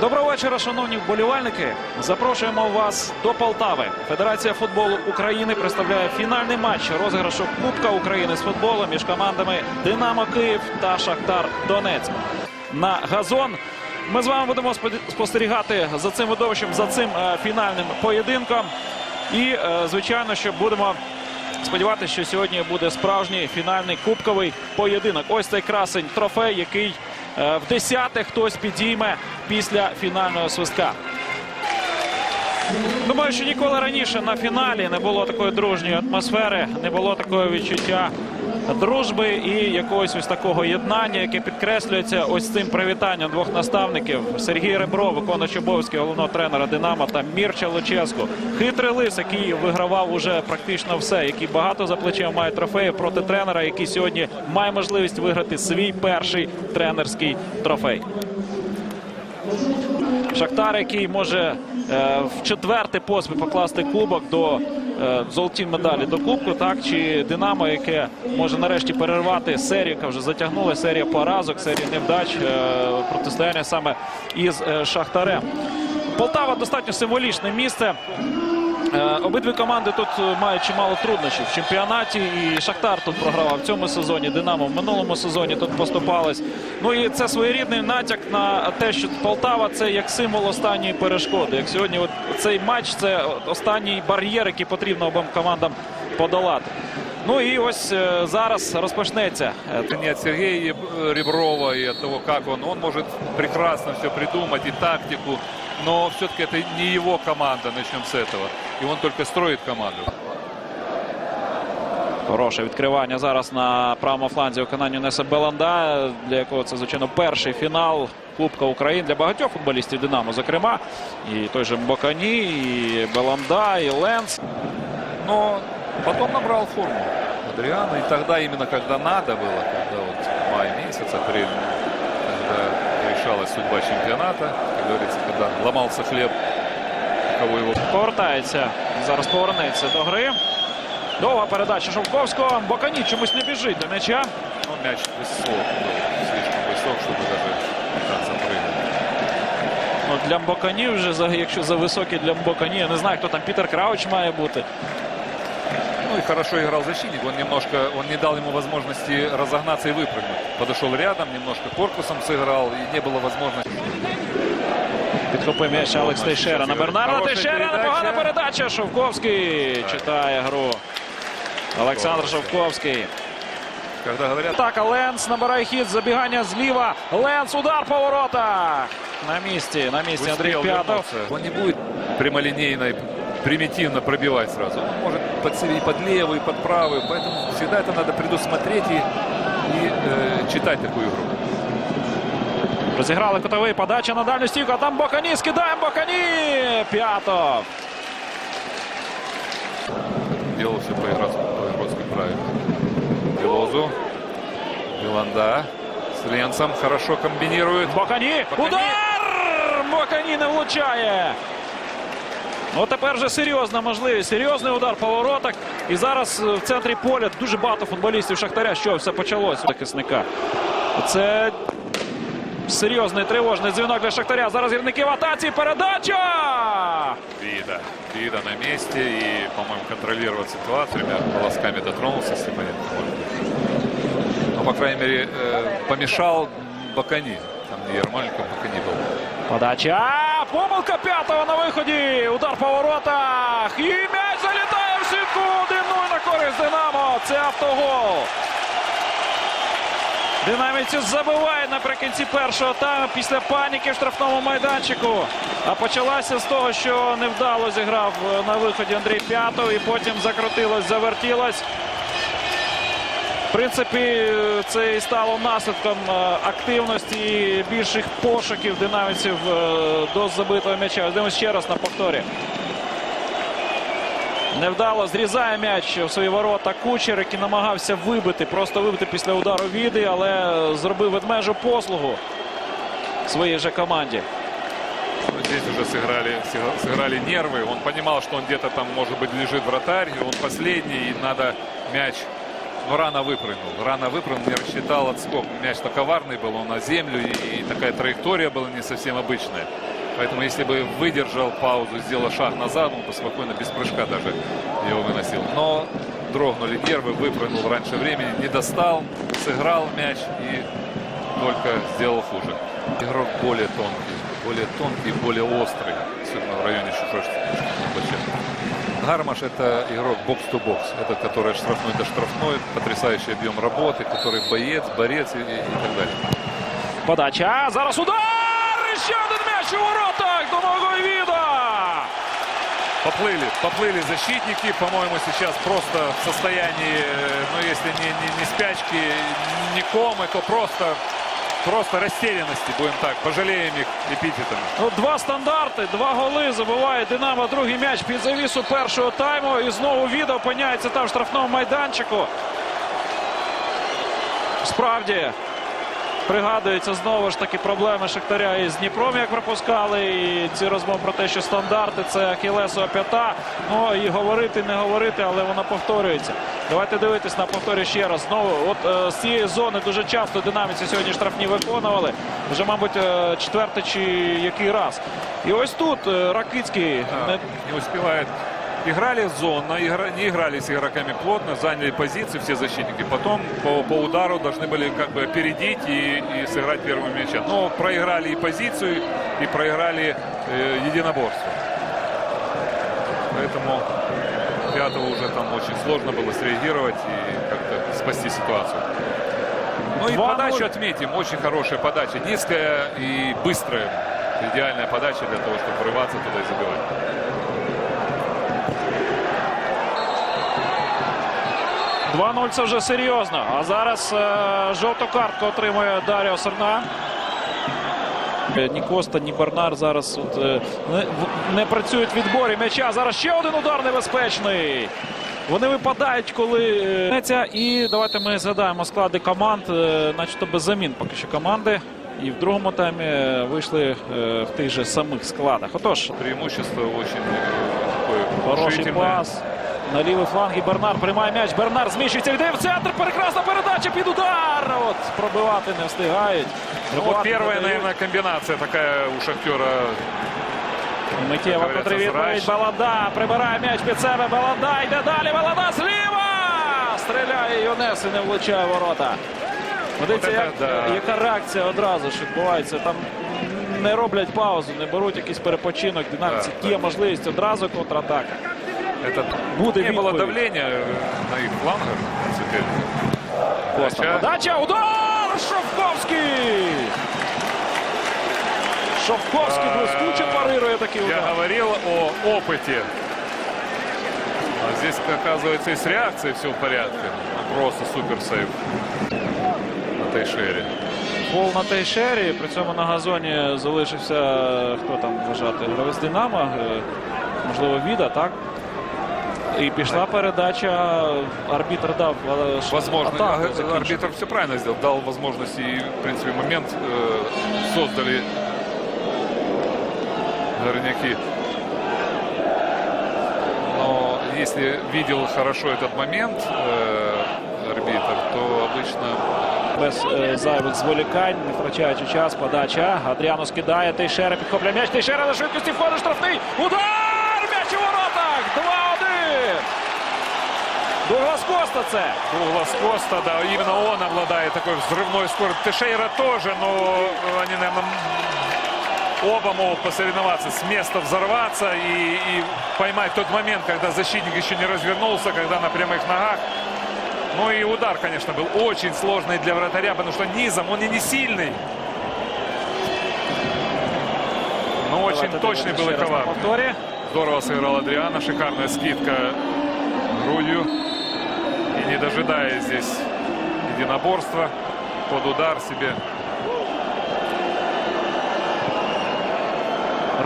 Доброго вечора, шановні вболівальники. Запрошуємо вас до Полтави. Федерація футболу України представляє фінальний матч розіграшу Кубка України з футболу між командами Динамо Київ та Шахтар Донецьк. На газон ми з вами будемо спостерігати за цим видовищем, за цим е, фінальним поєдинком. І, е, звичайно, що будемо Сподіватися, що сьогодні буде справжній фінальний кубковий поєдинок. Ось цей красень трофей, який в десяте хтось підійме після фінального свистка. Думаю, що ніколи раніше на фіналі не було такої дружньої атмосфери, не було такого відчуття дружби і якогось ось такого єднання, яке підкреслюється ось цим привітанням двох наставників Сергій Ребро, виконуючий обов'язки головного тренера Динамо та Мірча Луческу. Хитрий лис, який вигравав уже практично все, який багато за плечем має трофеїв проти тренера, який сьогодні має можливість виграти свій перший тренерський трофей. Шахтар, який може е, в четвертий поспіль покласти кубок до золоті медалі до кубку, так чи Динамо, яке може нарешті перервати серію, яка вже затягнула серія поразок, серія невдач е, протистояння саме із е, Шахтарем. Полтава достатньо символічне місце. Е, Обидві команди тут е, мають чимало труднощів в чемпіонаті. І Шахтар тут програвав в цьому сезоні. Динамо в минулому сезоні тут поступались. Ну і це своєрідний натяк на те, що Полтава це як символ останньої перешкоди. Як сьогодні, от цей матч це останній бар'єр, який потрібно обом командам подолати. Ну і ось е, зараз розпочнеться Это не от Сергея Реброва и от того, как он. Он может прекрасно все придумать и тактику, но все-таки это не его команда, начнем с этого. И он только строит команду. Хороше відкривання зараз на правому фланзі виконання Неса Беланда, для якого це, звичайно, перший фінал Кубка України для багатьох футболістів Динамо, зокрема. І той же Mbokani, і Беланда, і Ленс. Но потом набрал форму Адриана. И тогда, именно когда надо было, когда вот май месяц, апрель, когда решалась судьба чемпионата, как говорится, когда ломался хлеб, у кого его Повертається. Зараз повернеться до гри. Довга передача Шовковського. Mbokani чомусь не біжить до м'яча. Ну, мяч высок, был, слишком высок, чтобы даже пытаться прыгать. Ну, для Mbokani вже, за- якщо за високий для Mbokani, я не знаю, хто там Пітер Крауч має бути. Ну и хорошо играл защитник. Он немножко, он не дал ему возможности разогнаться и выпрыгнуть. Подошел рядом, немножко корпусом сыграл и не было возможности. Підхопив м'яч Алекс Тейшера на Бернарда Хороша Тейшера. передача. Непогана передача. Шовковський читає гру. Олександр Шовковський. Когда говорят, Атака Ленс набирає хід. Забігання зліва. Ленс удар по воротах. На місці. На місці Андрій успел П'ятов. вернуться, он не будет прямолинейно и примитивно пробивать сразу. Он может под, себе и под левую, и под правую. Поэтому всегда это надо предусмотреть и, и э, читать такую игру. Розіграли кутовий. Подача на дальню стійку. А там Бокані. Скидає Бокані. П'ятов. Делал все по-игротски, по-игротски правильно. Белозу. Беланда. С Ленцем хорошо комбинирует. Бокані. Бокані. Удар! Бокані не влучає. Ну, тепер вже серйозна можливість. Серйозний удар по воротах. І зараз е, в центрі поля дуже багато футболістів Шахтаря. Що все почалося? Захисника. Це серйозний тривожний дзвінок для Шахтаря. Зараз гірники в атаці. Передача! Вида. Вида на месте и, по-моему, контролировать ситуацию. Ребят, волосками дотронулся, если понятно. может быть. Но, по крайней мере, э, помешал Бакани. Там не Ермоленко, Бакани был. Подача. Помилка п'ятого на виході. Удар по воротах. І м'яч залітає в сітку. 1-0 на користь Динамо. Це автогол. Динамівці забивають наприкінці першого тайму після паніки в штрафному майданчику. А почалася з того, що невдало зіграв на виході Андрій П'ятов і потім закрутилось, завертілось. В принципі, е, це і стало наслідком е, активності і більших пошуків динамівців е, до забитого м'яча. Ось Дивимось ще раз на повторі. Невдало зрізає м'яч в свої ворота Кучер, який намагався вибити, просто вибити після удару віди, але зробив ведмежу послугу своїй же команді. Но здесь уже сыграли, сыгра- сыграли нервы. Он понимал, что он где-то там, может быть, лежит вратарь. И он последний, и надо мяч но рано выпрыгнул. Рано выпрыгнул, не рассчитал отскок. Мяч-то коварный был, он на землю, и, такая траектория была не совсем обычная. Поэтому если бы выдержал паузу, сделал шаг назад, он бы спокойно, без прыжка даже его выносил. Но дрогнули нервы, выпрыгнул раньше времени, не достал, сыграл мяч и только сделал хуже. Игрок более тонкий, более тонкий, более острый, особенно в районе площадки. Гармаш это игрок бокс-то-бокс. Это который от штрафной до штрафной, потрясающий объем работы, который боец, борец и, и- и так далее. Подача. А Зараз удар! І ще один м'яч у воротах. Домагой Віда. Поплыли, поплыли защитники, по-моему, сейчас просто в состоянии, э, ну, если не, не, не спячки, не комы, то просто, просто растерянности, будем так, пожалеем их эпитетами. Ну, два стандарти, два голи забиває Динамо другий м'яч під завісу першого тайму. І знову вида опиняється там в штрафному майданчику. Справді пригадується знову ж таки проблеми Шахтаря із Дніпром, як пропускали. І ці розмови про те, що стандарти це Ахілесова п'ята. Ну і говорити, не говорити, але воно повторюється. Давайте дивитись на повторі ще раз. Знову, от е, з цієї зони дуже часто динаміці сьогодні штрафні виконували. Вже, мабуть, е, четвертий чи який раз. І ось тут е, Ракицький не не успевает. Играли зонно, игра- не играли с игроками плотно, заняли позиции все защитники. Потом по, по удару должны были как бы опередить и, и сыграть первым мячом. Но проиграли и позицию, и проиграли э, единоборство. Поэтому пятого уже там очень сложно было среагировать и как-то спасти ситуацию. Ну и 2:0. подачу отметим. Очень хорошая подача. Низкая и быстрая. Идеальная подача для того, чтобы врываться туда и забивать. – 2-0 це вже серйозно. А зараз е, жовту картку отримує Даріо Серна. Е, Ні Коста, ні Бернар зараз от, е, не, не працюють в відборі м'яча. Зараз ще один удар небезпечний. Вони випадають, коли е, і давайте ми згадаємо склади команд, е, начебто без замін поки що команди. І в другому таймі вийшли е, в тих же самих складах. Отож, Преимущество очень такое Хороший пас. На лівий фланг і Бернар приймає м'яч. Бернар зміщується, йде в центр. Прекрасна передача під удар. От пробивати не встигають. Ну, вот первая, наверное, комбинация такая у Шахтера. Миттєва Говорять, контрвідповідь. Балада прибирає м'яч під себе. Балада йде далі. Балада зліва. Стріляє Йонес і не влучає ворота. Подивіться, От це як, да. яка реакція одразу ж відбувається. Там не роблять паузу, не беруть якийсь перепочинок. Динаміці Да, є так. можливість одразу контратака. Это Буде не было відповідь. давления э, на их флангах. в принципе. Коста. Подача. Подача. Удар! Шовковський! Шовковський А, блискуче парирує такий Я удар. говорил о опыте. А здесь, оказывается, и с реакцией все в порядке. Ну, Просто супер сейв на Тейшере. Фол на Тейшері. При цьому на газоні залишився хто там вважати? Гравець Динамо. е, Можливо, Віда, так? І пішла передача. Арбітр дав але ж Возможно, атаку а- закінчити. арбитр все правильно сделал. Дал возможность и, в принципе, момент э, создали горняки. Но если видел хорошо этот момент э, арбитр, то обычно Без е, зайвих зволікань, не втрачаючи час, подача. Адріано скидає, Тейшера підхоплює м'яч. Тейшера на швидкості входить штрафний. Удар! Дуглас Коста це. Дуглас Коста, да, именно он обладает такой взрывной скоростью. Тешейра тоже, но они, наверное, оба могут посоревноваться, с места взорваться и, и поймать тот момент, когда защитник еще не развернулся, когда на прямых ногах. Ну и удар, конечно, был очень сложный для вратаря, потому что низом он и не сильный. Но очень Давайте точный был и коварный. Здорово сыграл Адриана. Шикарная скидка грудью. И не дожидаясь здесь единоборства, под удар себе.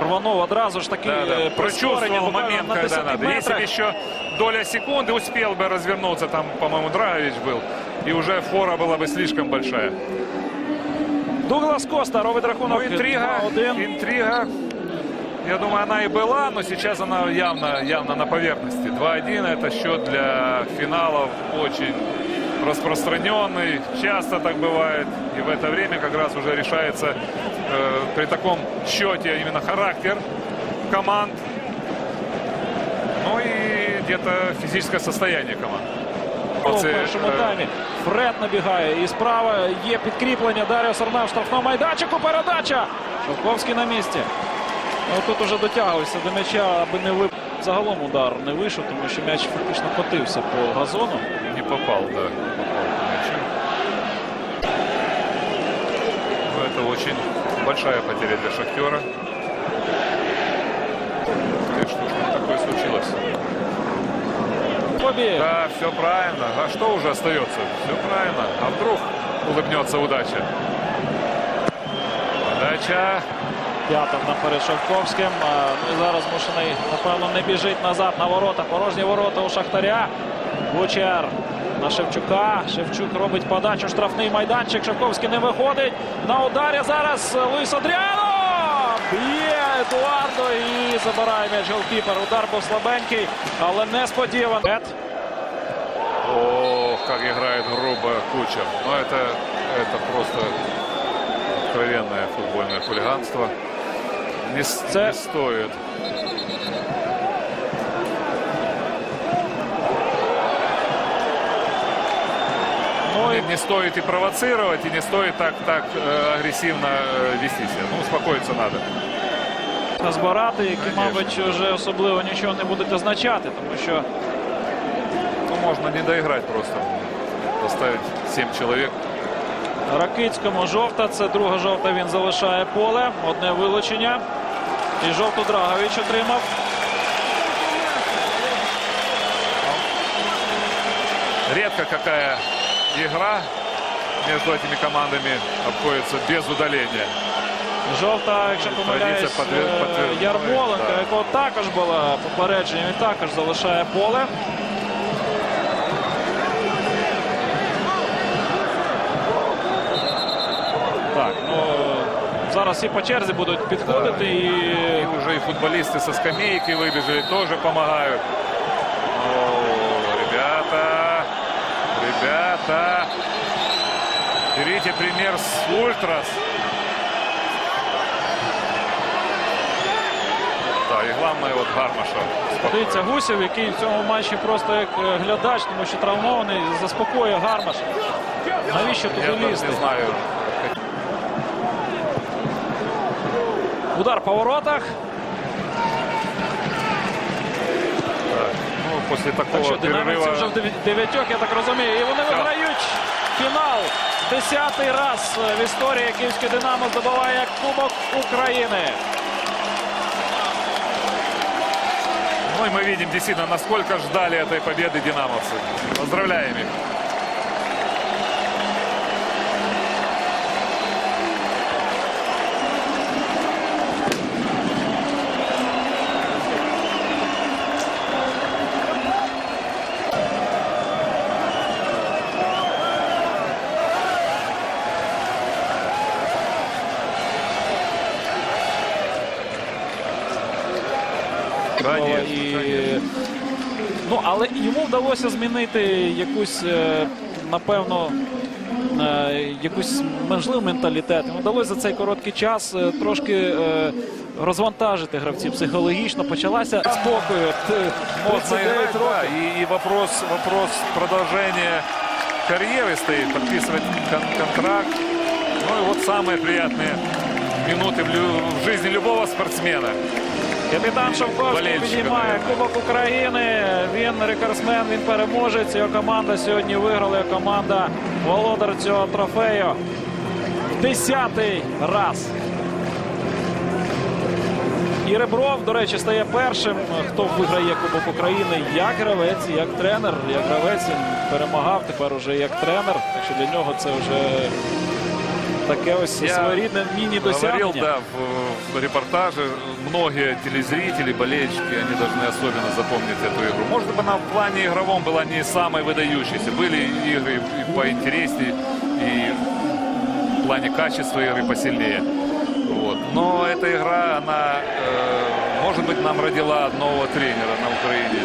Рванув одразу ж таки Да, да. е, прискорення Прочувствовал буквально момент, на когда 10 надо. Если бы метрах. еще доля секунды успел бы развернуться, там, по-моему, Драгович был, и уже фора была бы слишком большая. Дуглас Коста робить рахунок Ну, интрига, 2-1. интрига. Я думаю, она и была, но сейчас она явно, явно на поверхности. 2-1 это счет для финалов очень распространенный, часто так бывает. И в это время как раз уже решается э, при таком счете именно характер команд. Ну и где-то физическое состояние команд. У Оце, першому е, таймі Фред набігає і справа є підкріплення. Даріо Сарна в штрафному майданчику. Передача. Шовковський на місці. Ну, тут уже дотягувався до м'яча, аби не вип... Загалом удар не вийшов, тому що м'яч фактично котився по газону. Не попал, да. Не попал по мячу. Но это очень большая потеря для Шахтера. И что ж там такое случилось? Побіг. Да, все правильно. А что уже остается? Все правильно. А вдруг улыбнется удача? Удача. П'ятов нам перед Шовковським. А, Ну і зараз змушений, напевно, не біжить назад на ворота. Порожні ворота у Шахтаря. Бучер на Шевчука. Шевчук робить подачу. Штрафний майданчик. Шовковський не виходить. На ударі зараз Луїс Адріано. Б'є Едуардо і забирає м'яч голкіпер. Удар був слабенький, але несподіваний. Ох, как играет грубо Кучер. Но это, это просто откровенное футбольное хулиганство. Не, Це- не стоит. Ну і Не, не стоит и провоцировать, и не стоит так, так э, агрессивно э, вести себя. Ну, успокоиться надо. збирати, які, Конечно. мабуть, вже особливо нічого не будуть означати, тому що Ну, можно не доиграть просто. Поставить 7 человек. Ракицькому жовта. Це друга жовта. Він залишає поле. Одне вилучення. І жовту Драгович отримав. Редко какая игра между этими командами обходится без удаления. Жовта, якщо помиляюсь, е, Ярмоленка, якого також було попередження, він також залишає поле. Зараз всі по черзі будуть підходити і И уже и футболисты со скамейки выбежали, тоже помогают. О, ребята, ребята, берите пример с Ультрас. И главное вот Гармаша. Дивіться, Гусєв, який в цьому матчі просто як е, глядач, тому що травмований, заспокоює Гармаш. Навіщо туди даже лізти? не знаю. Удар по воротах. Так, ну, после Так такого що динамівці перерыва... вже в дев'я- дев'ятьох, я так розумію. І вони Все. виграють фінал. Десятий раз в історії Київське Динамо здобуває Кубок України. Ну и мы видим действительно, насколько ждали этой победы динамовцы. Поздравляем их. але йому вдалося змінити якусь, е, напевно, е, якусь можливо менталітет. Йому вдалося за цей короткий час е, трошки е, розвантажити гравців психологічно. Почалася спокою. От, е, Можно 39 играть, да, років. и, и вопрос, вопрос продолжения карьеры стоит, подписывать кон- контракт. Ну и вот самые приятные минуты в, лю- в жизни любого спортсмена. Капітан Шовковський підіймає. Кубок України. Він рекордсмен, він переможець. Його команда сьогодні виграла. Його команда володар цього трофею. Десятий раз. І Ребров, до речі, стає першим, хто виграє Кубок України як гравець, як тренер. Як гравець він перемагав, тепер уже як тренер. Так що для нього це вже таке ось Я своєрідне Говорил, міні-досягнення. да, в, в репортаже, многие телезрители, болельщики, они должны особенно запомнить эту игру. Может быть, она в плане игровом была не самой выдающейся. Были игры и поинтереснее, и в плане качества игры посильнее. Вот. Но эта игра, она, э, может быть, нам родила нового тренера на Украине.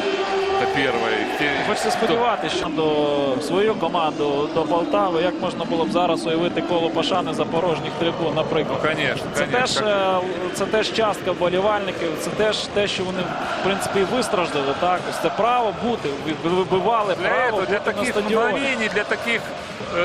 это первое. Те- Хочеться кто- сподіватися, що до свою команду до Полтави, як можна було б зараз уявити коло пошани за порожніх трибун, Ну, наприклад. конечно, Це конечно. теж, е, це теж частка вболівальників, це теж те, що вони в принципі і вистраждали. Так, Ось це право бути, ви- ви- вибивали Для право этого, бути для на таких стадіоні. мгновений, для таких э,